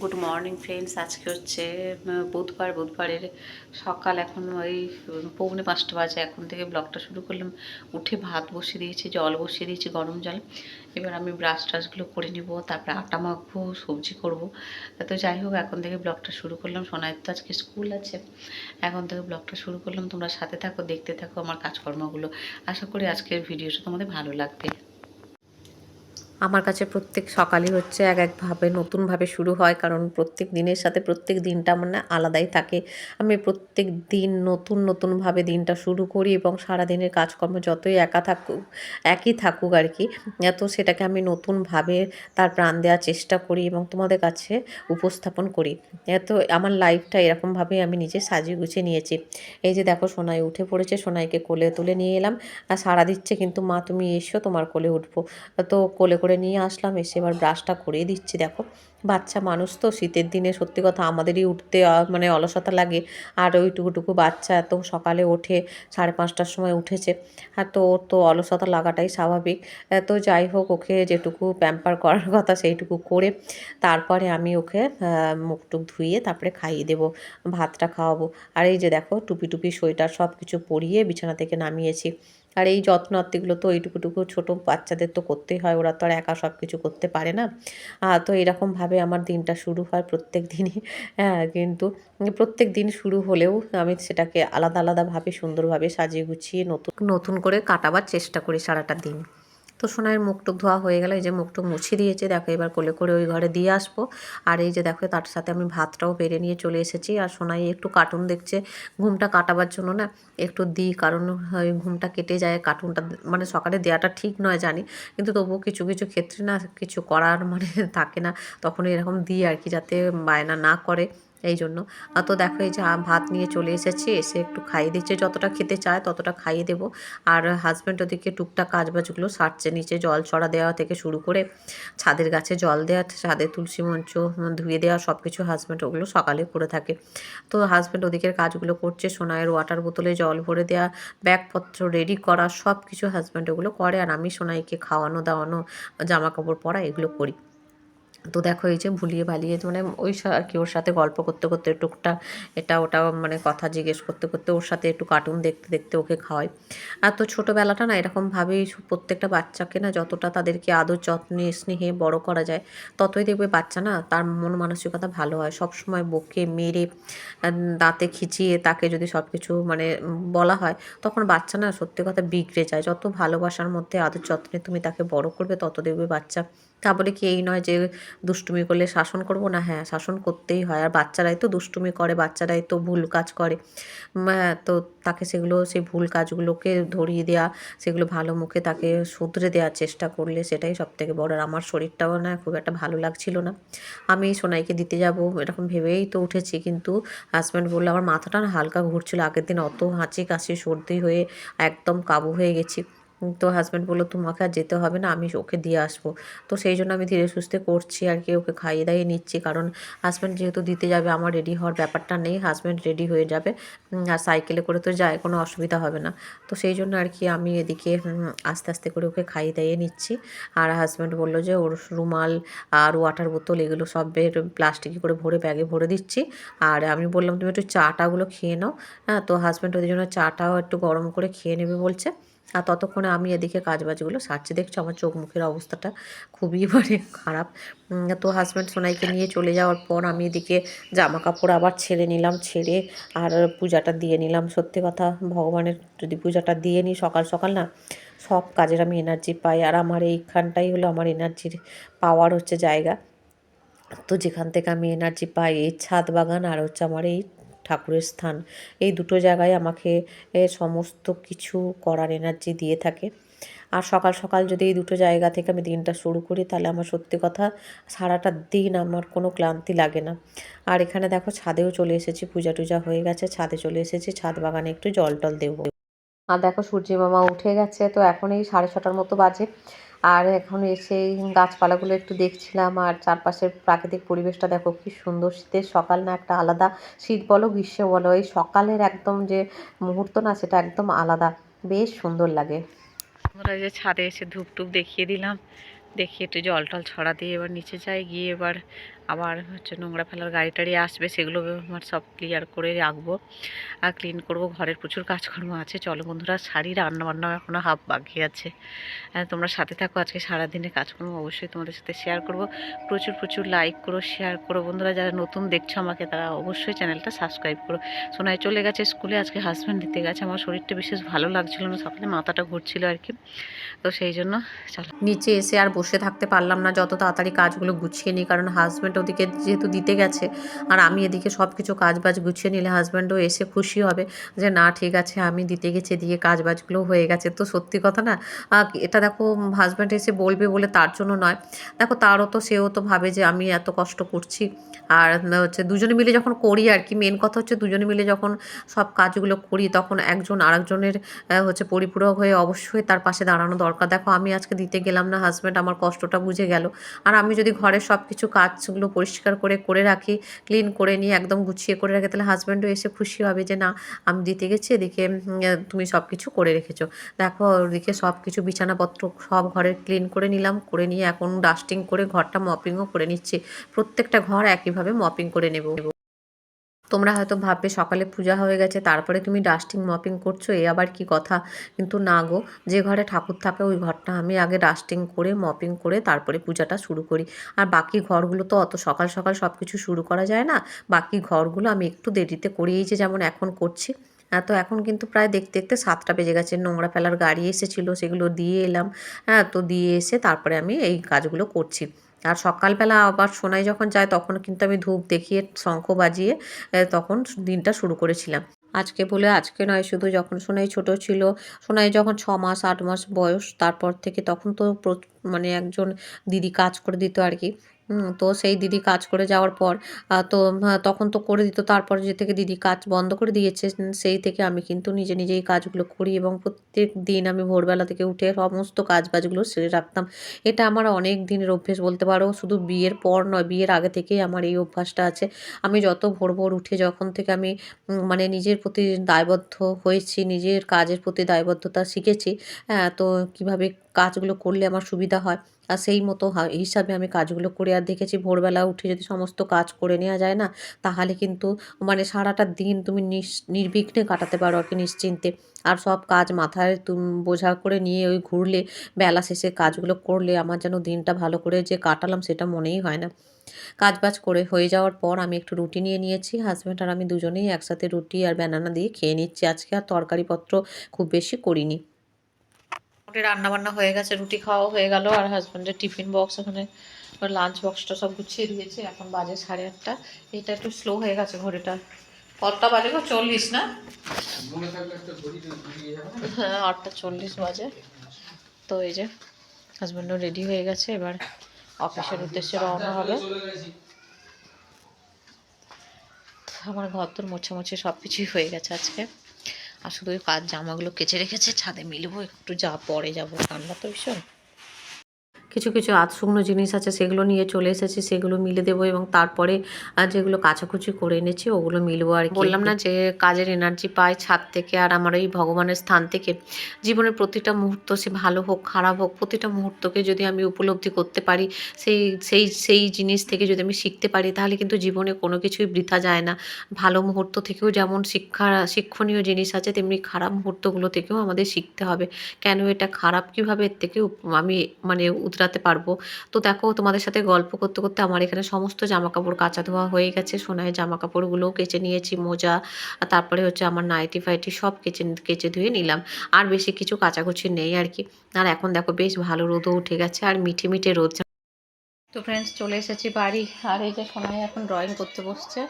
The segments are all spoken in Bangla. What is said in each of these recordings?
গুড মর্নিং ফ্রেন্ডস আজকে হচ্ছে বুধবার। বুধবারের সকাল এখন ওই পৌনে পাঁচটা বাজে এখন থেকে ব্লগটা শুরু করলাম। উঠে ভাত বসিয়ে দিয়েছি, জল বসিয়ে দিয়েছি, গরম জল। এবার আমি ব্রাশ ট্রাশগুলো করে নিব, তারপরে আটা মাখবো, সবজি করব। তো যাই হোক, এখন থেকে ব্লগটা শুরু করলাম। সোনায়ের তো আজকে স্কুল আছে। এখন থেকে ব্লগটা শুরু করলাম। তোমরা সাথে থাকো, দেখতে থাকো আমার কাজকর্মগুলো। আশা করি আজকের ভিডিওটা তোমাদের ভালো লাগবে। আমার কাছে প্রত্যেক সকালই হচ্ছে এক একভাবে নতুনভাবে শুরু হয়, কারণ প্রত্যেক দিনের সাথে প্রত্যেক দিনটা মানে আলাদাই থাকে। আমি প্রত্যেক দিন নতুন নতুনভাবে দিনটা শুরু করি এবং সারা দিনের কাজকর্ম যতই একা থাকুক, একই থাকুক আর কি, তো সেটাকে আমি নতুনভাবে তার প্রাণ দেওয়ার চেষ্টা করি এবং তোমাদের কাছে উপস্থাপন করি। তো আমার লাইফটা এরকমভাবে আমি নিজে সাজিয়ে গুছিয়ে নিয়েছি। এই যে দেখো, সোনাই উঠে পড়েছে, সোনাইকে কোলে তুলে নিয়ে এলাম। আর সারা দিচ্ছে কিন্তু, মা, তুমি এসো, তোমার কোলে উঠবো। তো কোলে করে নিয়ে আসলাম, এসে এবার ব্রাশটা করিয়ে দিচ্ছি। দেখো, বাচ্চা মানুষ তো, শীতের দিনে সত্যি কথা আমাদেরই উঠতে মানে অলসতা লাগে। আর ওইটুকুটুকু বাচ্চা এত সকালে ওঠে, সাড়ে পাঁচটার সময় উঠেছে। আর তো ওর তো অলসতা লাগাটাই স্বাভাবিক। তো যাই হোক, ওকে যেটুকু প্যাম্পার করার কথা সেইটুকু করে তারপরে আমি ওকে মুখ টুক ধুইয়ে তারপরে খাইয়ে দেবো, ভাতটা খাওয়াবো। আর এই যে দেখো, টুপি টুপি, সোয়েটার সব কিছু পরিয়ে বিছানা থেকে নামিয়েছি। আর এই যত্ন আত্মীগুলো তো এইটুকুটুকু ছোটো বাচ্চাদের তো করতেই হয়, ওরা তো আর একা সব কিছু করতে পারে না। তো এরকমভাবে আমার দিনটা শুরু হয় প্রত্যেক দিনই। হ্যাঁ কিন্তু প্রত্যেক দিন শুরু হলেও আমি সেটাকে আলাদা, আলাদাভাবে, সুন্দরভাবে সাজিয়ে গুছিয়ে নতুন নতুন করে কাটাবার চেষ্টা করি সারাটা দিন। তো সোনার মুখটুক ধোয়া হয়ে গেলে, এই যে মুখটুক মুছে দিয়েছে। দেখো এবার কোলে করে ওই ঘরে দিয়ে আসব। আর এই যে দেখো, তার সাথে আমি ভাতটাও বেড়ে নিয়ে চলে এসেছি। আর সোনাই একটু কার্টুন দেখছে। ঘুমটা কাটাবার জন্য না একটু দিই, কারণ ওই ঘুমটা কেটে যায়। কার্টুনটা মানে সকালে দেওয়াটা ঠিক নয় জানি। কিন্তু তবুও কিছু কিছু ক্ষেত্রে না কিছু করার মানে থাকে না। তখন এরকম দিই আর কি, যাতে বায়না না করে। এই জন্য আর তো দেখো এই যে ভাত নিয়ে চলে এসেছি, এসে একটু খাইয়ে দিচ্ছে, যতটা খেতে চায় ততটা খাইয়ে দেবো। আর হাজব্যান্ড ওদিকে টুকটাক কাজবাজগুলো সারছে, নিচে জল ছড়া দেওয়া থেকে শুরু করে ছাদের গাছে জল দেওয়া, ছাদে তুলসী মঞ্চ ধুয়ে দেওয়া সব কিছু হাজব্যান্ড ওগুলো সকালে করে থাকে। তো হাজব্যান্ড ওদিকের কাজগুলো করছে সোনায়ের ওয়াটার বোতলে জল ভরে দেওয়া ব্যাগপত্র রেডি করা সব কিছু হাজব্যান্ড ওগুলো করে। আর আমি সোনাইকে খাওয়ানো, দাওয়ানো জামা কাপড় পরা, এগুলো করি। তো দেখো এই যে ভুলিয়ে ভালিয়ে মানে ওই আর কি ওর সাথে গল্প করতে করতে টুকটা এটা ওটা মানে কথা জিজ্ঞেস করতে করতে ওর সাথে একটু কার্টুন দেখতে দেখতে ওকে খাওয়াই। আর তো ছোটোবেলাটা না এরকমভাবেই প্রত্যেকটা বাচ্চাকে না যতটা তাদেরকে আদর যত্নে স্নেহে বড় করা যায়, ততই দেখবে বাচ্চা না তার মন মানসিকতা ভালো হয়। সব সময় বকে মেরে দাঁতে খিচিয়ে তাকে যদি সব কিছু মানে বলা হয়, তখন বাচ্চা না সত্যি কথা বিগড়ে যায়। যত ভালোবাসার মধ্যে আদর যত্নে তুমি তাকে বড় করবে, তত দেখবে বাচ্চা তা বলে কি এই নয় যে দুষ্টুমি করলে শাসন করব? না হ্যাঁ শাসন করতেই হয়। আর বাচ্চারাই তো দুষ্টুমি করে, বাচ্চারাই তো ভুল কাজ করে। তো তাকে সেগুলো, সেই ভুল কাজগুলোকে ধরিয়ে দেওয়া সেগুলো ভালো মুখে তাকে শুধরে দেওয়ার চেষ্টা করলে সেটাই সব থেকে বড়। আর আমার শরীরটাও না খুব একটা ভালো লাগছিল না। আমি সোনাইকে দিতে যাব, এরকম ভেবেই তো উঠেছি। কিন্তু হাজব্যান্ড বলল, আমার মাথাটা হালকা ঘুরছিল। আগের দিন অত হাঁচি কাশি, সর্দি হয়ে একদম কাবু হয়ে গেছি। তো হাজব্যান্ড বলল, তোমাকে আর যেতে হবে না, আমি ওকে দিয়ে আসব। তো সেই জন্য আমি ধীরে সুস্থে করছি আর কি, ওকে খাইয়ে দাইয়ে নিচ্ছি। কারণ হাজব্যান্ড যেহেতু দিতে যাবে, আমার রেডি হওয়ার ব্যাপারটা নেই হাজব্যান্ড রেডি হয়ে যাবে আর সাইকেলে করে তো যায়, কোনো অসুবিধা হবে না। তো সেই জন্য আর কি আমি এদিকে আস্তে আস্তে করে ওকে খাইয়ে দাইয়ে নিচ্ছি। আর হাজব্যান্ড বলল যে, ওর রুমাল আর ওয়াটার বোতল এগুলো সব প্লাস্টিকে করে ভরে ব্যাগে ভরে দিচ্ছি। আর আমি বললাম, তুমি একটু চাটাগুলো খেয়ে নাও। হ্যাঁ তো হাজব্যান্ড ওদের জন্য চাটাও একটু গরম করে খেয়ে নেবে বলছে। আর ততক্ষণে আমি এদিকে কাজবাজগুলো সারছি। দেখছ আমার চোখ মুখের অবস্থাটা খুবই মানে খারাপ। তো হাজব্যান্ড সোনাইকে নিয়ে চলে যাওয়ার পর আমি এদিকে জামা কাপড় আবার ছেড়ে নিলাম, ছেড়ে আর পূজাটা দিয়ে নিলাম। সত্যি কথা, ভগবানের যদি পূজাটা দিয়ে নিই সকাল সকাল না, সব কাজের আমি এনার্জি পাই। আর আমার এইখানটাই হলো আমার এনার্জির পাওয়ার হচ্ছে জায়গা। তো যেখান থেকে আমি এনার্জি পাই, এই ছাদ বাগান আর হচ্ছে আমার এই ঠাকুরের স্থান। এই দুটো জায়গায় আমাকে সমস্ত কিছু করার এনার্জি দিয়ে থাকে। আর সকাল সকাল যদি এই দুটো জায়গা থেকে আমি দিনটা শুরু করি, তাহলে আমার সত্যি কথা সারাটা দিন আমার কোনো ক্লান্তি লাগে না। আর এখানে দেখো ছাদেও চলে এসেছি, পূজা টুজা হয়ে গেছে, ছাদে চলে এসেছি, ছাদ বাগানে একটু জল টল দেবো। আর দেখো সূর্যি মামা উঠে গেছে, তো এখন এই সাড়ে ছটার মতো বাজে। আর এখন এসে গাছপালাগুলো একটু দেখছিলাম, আর চারপাশের প্রাকৃতিক পরিবেশটা দেখো কি সুন্দর শীতের সকাল না একটা আলাদা। শীত বলো, গ্রীষ্ম বলো, এই সকালের একদম যে মুহূর্ত না সেটা একদম আলাদা। বেশ সুন্দর লাগে। আমরা যে ছাদে এসে ধূপ টুপ দেখিয়ে দিলাম। দেখিয়ে একটু জল টল ছড়া দিয়ে এবার নিচে যাই, গিয়ে এবার আবার হচ্ছে নোংরা ফেলার গাড়ি টাড়ি আসবে সেগুলো আমার সব ক্লিয়ার করে রাখব। আর ক্লিন করব ঘরের প্রচুর কাজকর্ম আছে। চলো বন্ধুরা শাড়ি রান্না বান্না এখনও হাফ বাকি আছে। আহ, তোমরা সাথে থাকো আজকে সারাদিনের কাজকর্ম অবশ্যই তোমাদের সাথে শেয়ার করব। প্রচুর প্রচুর লাইক করো শেয়ার করো। বন্ধুরা যারা নতুন দেখছ আমাকে তারা অবশ্যই চ্যানেলটা সাবস্ক্রাইব করো। সোনায় চলে গেছে স্কুলে আজকে হাজব্যান্ড দিতে গেছে। আমার শরীরটা বিশেষ ভালো লাগছিল না সকালে মাথাটা ঘুরছিল আর কি। তো সেই জন্য চলো। নিচে এসে আর বসে থাকতে পারলাম না যত তাড়াতাড়ি কাজগুলো গুছিয়ে নিই কারণ হাজব্যান্ড ওদিকে যেহেতু দিতে গেছে, আর আমি এদিকে সব কিছু কাজ বাজ গুছিয়ে নিলে হাজব্যান্ডও এসে খুশি হবে যে, না, ঠিক আছে, আমি দিতে গেছি, এদিকে কাজ বাজগুলো হয়ে গেছে। তো সত্যি কথা না এটা দেখো হাজব্যান্ড এসে বলবে বলে তার জন্য নয়। দেখো, তারও তো, সেও তো ভাবে যে, আমি এত কষ্ট করছি। আর হচ্ছে, দুজনে মিলে যখন করি আর কি মেন কথা হচ্ছে দুজনে মিলে যখন সব কাজগুলো করি, তখন একজন আরেকজনের হচ্ছে পরিপূরক হয়ে অবশ্যই তার পাশে দাঁড়ানো দরকার। দেখো, আমি আজকে দিতে গেলাম না হাজব্যান্ড আমার কষ্টটা বুঝে গেল। আর আমি যদি ঘরের সব কিছু কাজগুলো পরিষ্কার করে করে রাখি ক্লিন করে নিয়ে একদম গুছিয়ে করে রাখি। তাহলে হাজব্যান্ডও এসে খুশি হবে যে, না, আমি দিতে গেছি, এদিকে তুমি সব কিছু করে রেখেছো। দেখো, ওদিকে সব কিছু বিছানাপত্র সব ঘরে ক্লিন করে নিলাম, করে নিয়ে এখন ডাস্টিং করে ঘরটা মপিংও করে নিচ্ছি। প্রত্যেকটা ঘর একইভাবে মপিং করে নেব। তোমরা হয়তো ভাববে সকালে পূজা হয়ে গেছে, তারপরে তুমি ডাস্টিং মপিং করছ, এ আবার কি কথা? কিন্তু না গো, যে ঘরে ঠাকুর থাকে ওই ঘরটা আমি আগে ডাস্টিং করে মপিং করে, তারপরে পূজাটা শুরু করি। আর বাকি ঘরগুলো তো অত সকাল সকাল সব কিছু শুরু করা যায় না, বাকি ঘরগুলো আমি একটু দেরিতে করিয়েই যে যেমন এখন করছি। হ্যাঁ তো এখন কিন্তু প্রায় দেখতে দেখতে সাতটা বেজে গেছে, নোংরা ফেলার গাড়ি এসেছিল, সেগুলো দিয়ে এলাম। হ্যাঁ তো দিয়ে এসে তারপরে আমি এই কাজগুলো করছি। আর সকালবেলা আবার সোনাই যখন যায়, তখন কিন্তু আমি ধূপ দেখিয়ে, শঙ্খ বাজিয়ে তখন দিনটা শুরু করেছিলাম। আজকে বলে আজকে নয়, শুধু যখন সোনাই ছোট ছিল, সোনাই যখন ছ মাস, আট মাস বয়স, তারপর থেকে তখন তো মানে একজন দিদি কাজ করে দিত আর কি। তো সেই দিদি কাজ করে যাওয়ার পর তো তখন তো করে দিত, তারপর যে থেকে দিদি কাজ বন্ধ করে দিয়েছে সেই থেকে আমি কিন্তু নিজে নিজেই কাজগুলো করি এবং প্রত্যেক দিন আমি ভোরবেলা থেকে উঠে সমস্ত কাজ বাজগুলো সেরে রাখতাম। এটা আমার অনেক দিনের অভ্যেস, বলতে পারো, শুধু বিয়ের পর নয়, বিয়ের আগে থেকেই আমার এই অভ্যাসটা আছে। আমি যত ভোর ভোর উঠে যখন থেকে আমি মানে নিজের প্রতি দায়বদ্ধ হয়েছি, নিজের কাজের প্রতি দায়বদ্ধতা শিখেছি হ্যাঁ তো কীভাবে কাজগুলো করলে আমার সুবিধা হয়। আর সেই মতো হিসাবে আমি কাজগুলো করে আর দেখেছি ভোরবেলা উঠে যদি সমস্ত কাজ করে নেওয়া যায় না, তাহলে কিন্তু মানে সারাটা দিন তুমি নির্বিঘ্নে কাটাতে পারো আর কি নিশ্চিন্তে। আর সব কাজ মাথায় তুমি বোঝা করে নিয়ে ওই ঘুরলে, বেলা শেষে কাজগুলো করলে আমার যেন দিনটা ভালো করে যে কাটালাম সেটা মনেই হয় না। কাজ বাজ করে হয়ে যাওয়ার পর আমি একটু রুটি নিয়ে নিয়েছি হাজব্যান্ড আর আমি দুজনেই একসাথে রুটি আর ব্যানানা দিয়ে খেয়ে নিচ্ছি। আজকে আর তরকারিপত্র খুব বেশি করিনি। মোটামুটি রান্না বান্না হয়ে গেছে রুটি খাওয়া হয়ে গেল আর হাজব্যান্ডের টিফিন বক্স ওখানে লাঞ্চ বক্সটা সব গুছিয়ে দিয়েছে এখন বাজে সাড়ে আটটা। এটা একটু স্লো হয়ে গেছে ঘড়িটা। কতটা বাজে গো? চল্লিশ না? হ্যাঁ আটটা চল্লিশ বাজে। তো এই যে হাজব্যান্ডও রেডি হয়ে গেছে এবার অফিসের উদ্দেশ্যে রওনা হবে। আমার ঘর তোর মোছামুছি সব কিছুই হয়ে গেছে আজকে। আর শুধু ওই কাজ জামাগুলো কেচে রেখেছে, ছাদে মিলবো, একটু যা পরে যাব। ঠান্ডা তো ভীষণ। কিছু কিছু আধ শুকনো জিনিস আছে, সেগুলো নিয়ে চলে এসেছি, সেগুলো মিলে দেবো এবং তারপরে যেগুলো কাচাকুচি করে এনেছি, ওগুলো মিলবো আর। বললাম না যে কাজের এনার্জি পাই ছাদ থেকে আর আমার এই ভগবানের স্থান থেকে। জীবনের প্রতিটা মুহূর্ত সে ভালো হোক, খারাপ হোক, প্রতিটা মুহূর্তকে যদি আমি উপলব্ধি করতে পারি, সেই সেই সেই জিনিস থেকে যদি আমি শিখতে পারি, তাহলে কিন্তু জীবনে কোনো কিছুই বৃথা যায় না। ভালো মুহূর্ত থেকেও যেমন শিক্ষা, শিক্ষণীয় জিনিস আছে, তেমনি খারাপ মুহূর্তগুলো থেকেও আমাদের শিখতে হবে। কেন এটা খারাপ? কীভাবে? এর থেকে আমি মানে উতরাতে পারব। তো দেখো, তোমাদের সাথে গল্প করতে করতে আমার এখানে সমস্ত জামা কাপড় কাচা ধোয়া হয়ে গেছে। সোনায় জামা কাপড়গুলোও কেচে নিয়েছি, মোজা তারপরে হচ্ছে আমার নাইটি ফাইটি সব কেচে কেচে ধুয়ে নিলাম। আর বেশি কিছু কাচাকুচি নেই আর কি। আর এখন দেখো, বেশ ভালো রোদও উঠে গেছে আর মিঠে মিঠে রোদ তো ফ্রেন্ডস চলে এসেছি বাড়ি। আর এই যে সোনাই এখন ড্রয়িং করতে বসছে।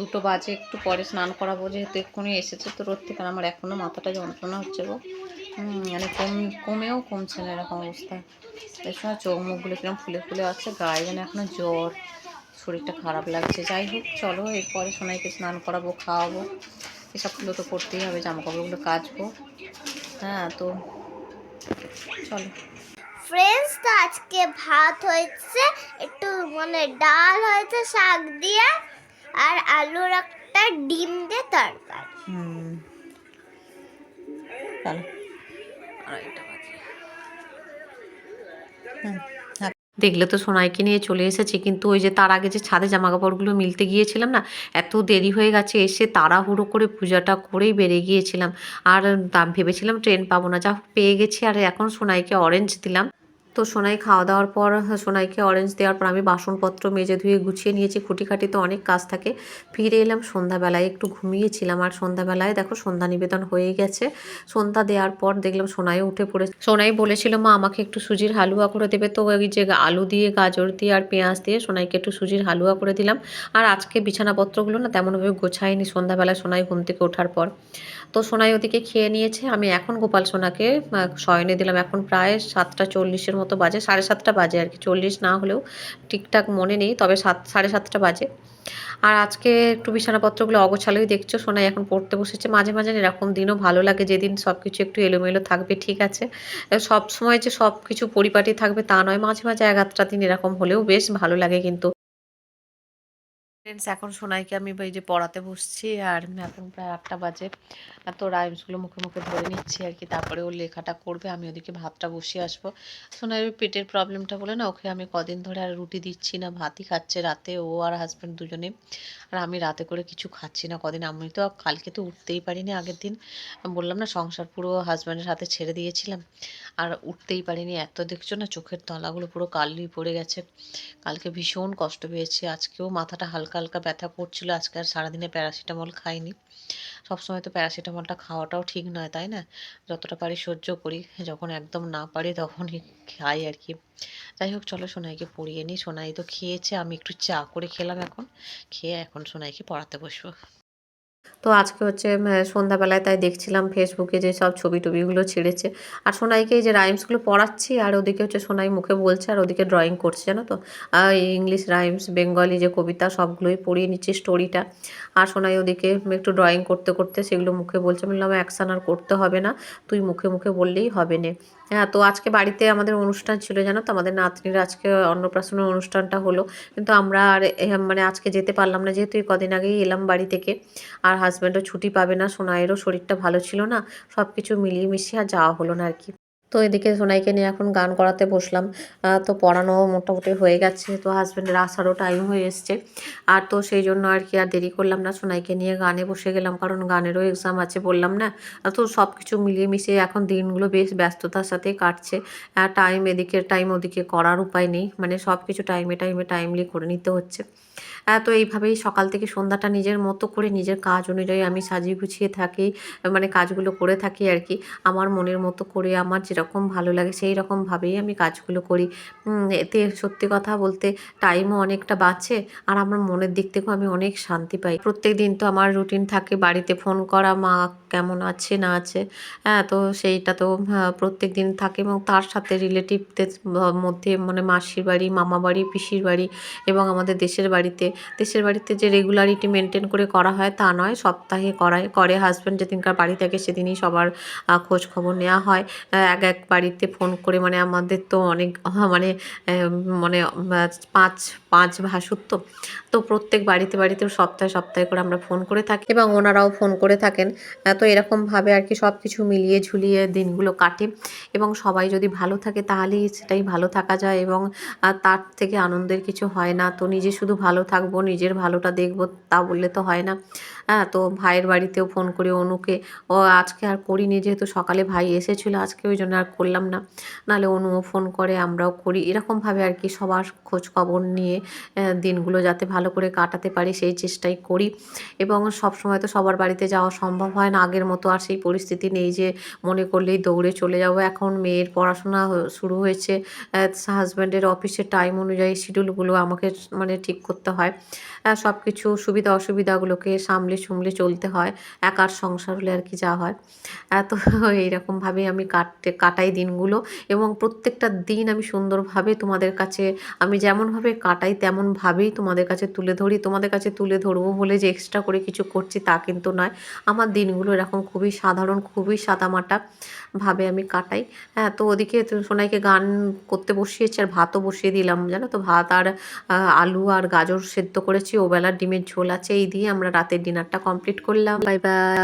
দুটো বাজে, একটু পরে স্নান করাবো, যেহেতু এক্ষুনি এসেছে, তো রোদ থেকে আমার এখনও মাথাটা যন্ত্রণা হচ্ছে গো। হুম, মানে কম কমেও কমছে না এরকম অবস্থা। এর সময় চোখ মুখগুলো কীরকম ফুলে ফুলে আছে গায়ে যেন এখনও জ্বর। শরীরটা খারাপ লাগছে। যাই হোক চলো এরপরে সোনাইকে স্নান করাবো খাওয়াবো। এসবগুলো তো করতেই হবে জামা কাপড়গুলো কাচবো। হ্যাঁ তো চলো। ফ্রেন্ডস তো আজকে ভাত হয়েছে একটু মানে ডাল হয়েছে শাক দিয়ে আর আলুর একটা ডিম দিয়ে তরকারি। হুম চলো। আড়াইটা বাজে দেখলে তো সোনাইকে নিয়ে চলে এসেছে কিন্তু ওই যে তার আগে যে ছাদে জামা কাপড়গুলো মিলতে গিয়েছিলাম না এত দেরি হয়ে গেছে এসে তাড়াহুড়ো করে পূজাটা করেই বেড়ে গিয়েছিলাম। আর ভেবেছিলাম ট্রেন পাবো না যা হোক পেয়ে গেছি আর এখন সোনাইকে অরেঞ্জ দিলাম। তো সোনাই খাওয়া দাওয়ার পর সোনাইকে অরেঞ্জ দেওয়ার পর আমি বাসনপত্র মেজে ধুয়ে গুছিয়ে নিয়েছি। খুঁটিখাটি তো অনেক কাজ থাকে। ফিরে এলাম সন্ধ্যাবেলায়, একটু ঘুমিয়েছিলাম। আর সন্ধ্যাবেলায় দেখো সন্ধ্যা নিবেদন হয়ে গেছে। সন্ধ্যা দেওয়ার পর দেখলাম সোনাইও উঠে পড়ে সোনাই বলেছিল, মা, আমাকে একটু সুজির হালুয়া করে দেবে। তো ওই যে আলু দিয়ে, গাজর দিয়ে আর পেঁয়াজ দিয়ে সোনাইকে একটু সুজির হালুয়া করে দিলাম। আর আজকে বিছানাপত্রগুলো না তেমনভাবে গোছায়নি সন্ধ্যাবেলায় সোনাই ঘুম থেকে ওঠার পর। তো সোনাই ওদিকে খেয়ে নিয়েছে। আমি এখন গোপাল সোনাকে শয়নে দিলাম। এখন প্রায় সাতটা চল্লিশের মতো বাজে, সাড়ে সাতটা বাজে আর কি। চল্লিশ না হলেও ঠিকঠাক মনে নেই, তবে সাত, সাড়ে সাতটা বাজে। আর আজকে একটু বিছানাপত্রগুলো অগোছালোই দেখছ, সোনাই এখন পড়তে বসেছে। মাঝে মাঝে এরকম দিনও ভালো লাগে, যেদিন সব কিছু একটু এলোমেলো থাকবে, ঠিক আছে। সব সময় যে সব কিছু পরিপাটি থাকবে তা নয়, মাঝে মাঝে এক আধটা দিন এরকম হলেও বেশ ভালো লাগে কিন্তু। ফ্রেন্ডস এখন সোনাইকে আমি এই যে পড়াতে বসছি আর এখন প্রায় আটটা বাজে। তো রাইমসগুলো মুখে মুখে ধরে নিচ্ছি আর কি, তারপরে ও লেখাটা করবে, আমি ওদিকে ভাতটা বসিয়ে আসব। সোনাইয়ের পেটের প্রবলেমটা বলে না, ওকে আমি কদিন ধরে আর রুটি দিচ্ছি না, ভাতই খাচ্ছে রাতে, ও আর হাজব্যান্ড দুজনে। আর আমি রাতে করে কিছু খাচ্ছি না, কদিন আমি তো কালকে তো উঠতেই পারিনি আগের দিন। বললাম না, সংসার পুরো হাজব্যান্ডের হাতে ছেড়ে দিয়েছিলাম, আর উঠতেই পারিনি। এত দেখছ না, চোখের তলাগুলো পুরো কালি পড়ে গেছে। কালকে ভীষণ কষ্ট পেয়েছি, আজকেও মাথাটা হালকা হালকা হালকা ব্যথা করছিল। আজকে আর সারাদিনে প্যারাসিটামল খাইনি। সবসময় তো প্যারাসিটামলটা খাওয়াটাও ঠিক নয়, তাই না? যতটা পারি সহ্য করি। যখন একদম না পারি তখনই খাই আর কি। যাই হোক, চলো সোনাইকে পড়িয়ে নিই। সোনাই তো খেয়েছে, আমি একটু চা করে খেলাম এখন। খেয়ে এখন সোনাইকে পড়াতে বসবো। তো আজকে হচ্ছে সন্ধ্যাবেলায় তাই দেখছিলাম ফেসবুকে যে সব ছবি টবিগুলো ছেড়েছে। আর সোনাইকে এই যে রাইমসগুলো পড়াচ্ছি, আর ওদিকে হচ্ছে সোনাই মুখে বলছে, আর ওদিকে ড্রয়িং করছে, জানো তো? ইংলিশ রাইমস বেঙ্গলি যে কবিতা সবগুলোই পড়িয়ে নিচ্ছে স্টোরিটা আর সোনাই ওদিকে একটু ড্রয়িং করতে করতে সেগুলো মুখে বলছে। বললাম অ্যাকশান আর করতে হবে না, তুই মুখে মুখে বললেই হবে নে। হ্যাঁ তো আজকে বাড়িতে আমাদের অনুষ্ঠান ছিল, জানো তো? আমাদের নাতনির আজকে অন্নপ্রাশনের অনুষ্ঠানটা হলো। কিন্তু আমরা আর মানে আজকে যেতে পারলাম না, যেহেতু কদিন আগেই এলাম বাড়ি থেকে। আর হাজব্যান্ডও ছুটি পাবে না, সোনাইয়েরও শরীরটা ভালো ছিল না সব কিছু মিলিয়ে মিশিয়ে আর যাওয়া হলো না আর কি তো এদিকে সোনাইকে নিয়ে এখন গান করাতে বসলাম। তো পড়ানো মোটামুটি হয়ে গেছে, তো হাজব্যান্ডের আসারও টাইম হয়ে এসছে। আর তো সেই জন্য আর কি আর দেরি করলাম না, সোনাইকে নিয়ে গানে বসে গেলাম, কারণ গানেরও এক্সাম আছে বললাম না। তো সব কিছু মিলিয়ে মিশিয়ে এখন দিনগুলো বেশ ব্যস্ততার সাথে কাটছে। আর টাইম এদিকে টাইম ওদিকে করার উপায় নেই মানে সব কিছু টাইমে টাইমে টাইমলি করে নিতে হচ্ছে। তো এইভাবেই সকাল থেকে সন্ধ্যাটা নিজের মতো করে নিজের কাজ অনুযায়ী আমি সাজিয়ে গুছিয়ে থাকি মানে কাজগুলো করে থাকি আর কি। আমার মনের মতো করে, আমার যেরকম ভালো লাগে সেই রকমভাবেই আমি কাজগুলো করি। এতে সত্যি কথা বলতে টাইমও অনেকটা বাঁচে আর আমার মনের দিক থেকেও আমি অনেক শান্তি পাই। প্রত্যেক দিন তো আমার রুটিন থাকে, বাড়িতে ফোন করা, মা কেমন আছে, না আছে হ্যাঁ তো সেইটা তো প্রত্যেক দিন থাকে এবং তার সাথে রিলেটিভদের মধ্যে মানে মাসির বাড়ি মামা বাড়ি, পিসির বাড়ি এবং আমাদের দেশের বাড়িতে দেশের বাড়িতে যে রেগুলারিটি মেনটেন করে করা হয় তা নয়, সপ্তাহে করায়, করে হাজব্যান্ড যেদিনকার বাড়ি থাকে সেদিনই সবার খোঁজ খবর নেওয়া হয়। এক এক বাড়িতে ফোন করে মানে আমাদের তো অনেক মানে মানে পাঁচ পাঁচ ভাসুর তো। তো প্রত্যেক বাড়িতে বাড়িতে সপ্তাহে সপ্তাহে করে আমরা ফোন করে থাকি এবং ওনারাও ফোন করে থাকেন। তো এরকমভাবে আর কি সব কিছু মিলিয়ে ঝুলিয়ে দিনগুলো কাটে এবং সবাই যদি ভালো থাকে তাহলেই সেটাই ভালো থাকা যায় এবং তার থেকে আনন্দের কিছু হয় না। তো নিজে শুধু ভালো থাকব নিজের ভালোটা দেখব তা বললে তো হয় না। হ্যাঁ তো ভাইয়ের বাড়িতেও ফোন করে অনুকে। ও আজকে আর করিনি, যেহেতু সকালে ভাই এসেছিল, আজকে ওই জন্য আর করলাম না। নাহলে অনুও ফোন করে, আমরাও করি। এরকমভাবে আর কি সবার খবর নিয়ে দিনগুলো যাতে ভালো করে কাটাতে পারি, সেই চেষ্টাই করি। এবং সব সময় তো সবার বাড়িতে যাওয়া সম্ভব হয় না। আগের মতো আর সেই পরিস্থিতি নেই যে, মনে করলেই দৌড়ে চলে যাব। এখন মেয়ের পড়াশোনা শুরু হয়েছে। হাজব্যান্ডের অফিসের টাইম অনুযায়ী শিডিউলগুলো আমাকে মানে ঠিক করতে হয়। সব কিছু সুবিধা অসুবিধাগুলোকে সামলে সুমলে চলতে হয়, একার সংসার হলে আর কি যা হয়। তো এইরকমভাবেই আমি কাটতে, কাটাই দিনগুলো এবং প্রত্যেকটা দিন আমি সুন্দরভাবে তোমাদের কাছে, আমি যেমনভাবে কাটাই তেমনভাবেই তোমাদের কাছে তুলে ধরি। তোমাদের কাছে তুলে ধরবো বলে যে এক্সট্রা করে কিছু করছি তা কিন্তু নয়। আমার দিনগুলো এরকম খুবই সাধারণ, খুবই সাদামাটা ভাবে আমি কাটাই। হ্যাঁ তো ওদিকে সোনাইকে গান করতে বসিয়েছি আর ভাতও বসিয়ে দিলাম, জানো তো? ভাত আর আলু আর গাজর সেদ্ধ করেছি। ওবেলার ডিমের ঝোল আছে, এই দিয়ে আমরা রাতের ডিনারটা কমপ্লিট করলাম। Bye bye